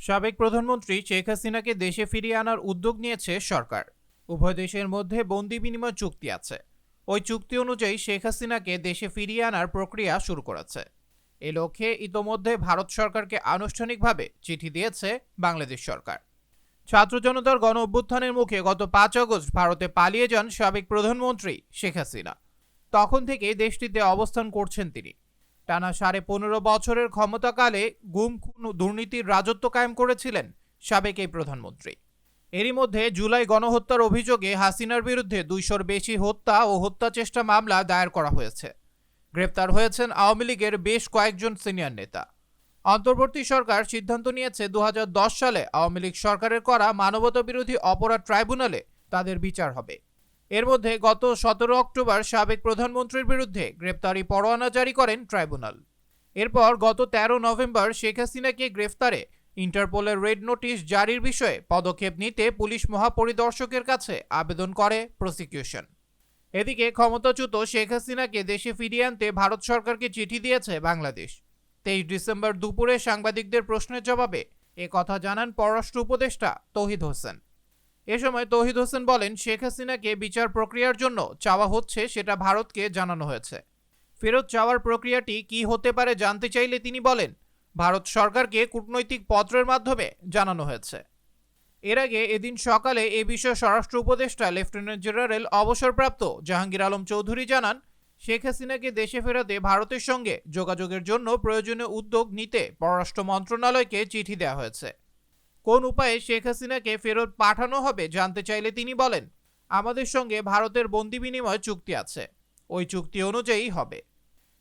সাবেক প্রধানমন্ত্রী শেখ হাসিনাকে দেশে ফিরিয়ে আনার উদ্যোগ নিয়েছে সরকার। উভয় দেশের মধ্যে বন্দি বিনিময় চুক্তি আছে। ওই চুক্তি অনুযায়ী শেখ হাসিনাকে দেশে ফিরিয়ে আনার প্রক্রিয়া শুরু করেছে। এ লক্ষ্যে ইতোমধ্যে ভারত সরকারকে আনুষ্ঠানিকভাবে চিঠি দিয়েছে বাংলাদেশ সরকার। ছাত্র জনতার গণ অভ্যুত্থানের মুখে গত পাঁচ আগস্ট ভারতে পালিয়ে যান সাবেক প্রধানমন্ত্রী শেখ হাসিনা। তখন থেকে দেশটিতে অবস্থান করছেন তিনি। টানা সাড়ে পনেরো বছরের ক্ষমতাকালে গুম, খুন, দুর্নীতির রাজত্ব কায়েম করেছিলেন সাবেক এই প্রধানমন্ত্রী। এরই মধ্যে জুলাই গণহত্যার অভিযোগে হাসিনার বিরুদ্ধে দুইশোর বেশি হত্যা ও হত্যা চেষ্টা মামলা দায়ের করা হয়েছে। গ্রেপ্তার হয়েছেন আওয়ামী লীগের বেশ কয়েকজন সিনিয়র নেতা। অন্তর্বর্তী সরকার সিদ্ধান্ত নিয়েছে দু হাজার দশ সালে আওয়ামী লীগ সরকারের করা মানবতা বিরোধী অপরাধ ট্রাইব্যুনালে তাদের বিচার হবে। এর মধ্যে গত সতেরো অক্টোবর সাবেক প্রধানমন্ত্রীর বিরুদ্ধে গ্রেপ্তারি পরোয়ানা জারি করেন ট্রাইব্যুনাল। এরপর গত তেরো নভেম্বর শেখ হাসিনাকে গ্রেফতারে ইন্টারপোলের রেড নোটিশ জারির বিষয়ে পদক্ষেপ নিতে পুলিশ মহাপরিদর্শকের কাছে আবেদন করে প্রসিকিউশন। এদিকে ক্ষমতাচ্যুত শেখ হাসিনাকে দেশে ফিরিয়ে আনতে ভারত সরকারকে চিঠি দিয়েছে বাংলাদেশ। তেইশ ডিসেম্বর দুপুরে সাংবাদিকদের প্রশ্নের জবাবে এ কথা জানান পররাষ্ট্র উপদেষ্টা তৌহিদ হোসেন। এ সময় তৌহিদ হোসেন বলেন, শেখ হাসিনাকে বিচার প্রক্রিয়ার জন্য চাওয়া হচ্ছে সেটা ভারতকে জানানো হয়েছে। ফেরত চাওয়ার প্রক্রিয়াটি কি হতে পারে জানতে চাইলে তিনি বলেন, ভারত সরকারকে কূটনৈতিক পত্রের মাধ্যমে জানানো হয়েছে। এর আগে এদিন সকালে এ বিষয়ে স্বরাষ্ট্র উপদেষ্টা, লেফটেন্যান্ট জেনারেল অবসরপ্রাপ্ত জাহাঙ্গীর আলম চৌধুরী জানান, শেখ হাসিনাকে দেশে ফেরাতে ভারতের সঙ্গে যোগাযোগের জন্য প্রয়োজনীয় উদ্যোগ নিতে পররাষ্ট্র মন্ত্রণালয়কে চিঠি দেওয়া হয়েছে। কোন উপায়ে শেখ হাসিনাকে ফেরত পাঠানো হবে জানতে চাইলে তিনি বলেন, আমাদের সঙ্গে ভারতের বন্দি বিনিময় চুক্তি আছে, ওই চুক্তি অনুযায়ী হবে।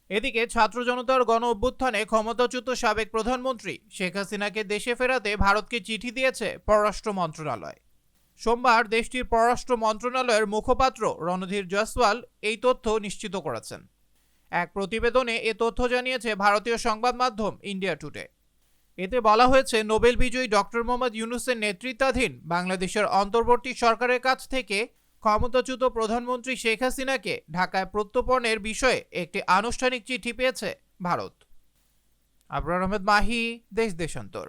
এদিকে ছাত্র জনতার গণ অভ্যুত্থানে ক্ষমতাচ্যুত সাবেক প্রধানমন্ত্রী শেখ হাসিনাকে দেশে ফেরাতে ভারতকে চিঠি দিয়েছে পররাষ্ট্র মন্ত্রণালয়। সোমবার দেশটির পররাষ্ট্র মন্ত্রণালয়ের মুখপাত্র রণধীর জয়সওয়াল এই তথ্য নিশ্চিত করেছেন। এক প্রতিবেদনে এ তথ্য জানিয়েছে ভারতীয় সংবাদ মাধ্যম ইন্ডিয়া টুডে। এতে বলা হয়েছে, নোবেল বিজয়ী ডক্টর মোহাম্মদ ইউনুসের নেতৃত্বাধীন বাংলাদেশের অন্তর্বর্তী সরকারের কাছ থেকে ক্ষমতাচ্যুত প্রধানমন্ত্রী শেখ হাসিনাকে ঢাকায় প্রত্যর্পণের বিষয়ে একটি আনুষ্ঠানিক চিঠি পেয়েছে ভারত। আবরার আহমেদ মাহি, দেশ দেশান্তর।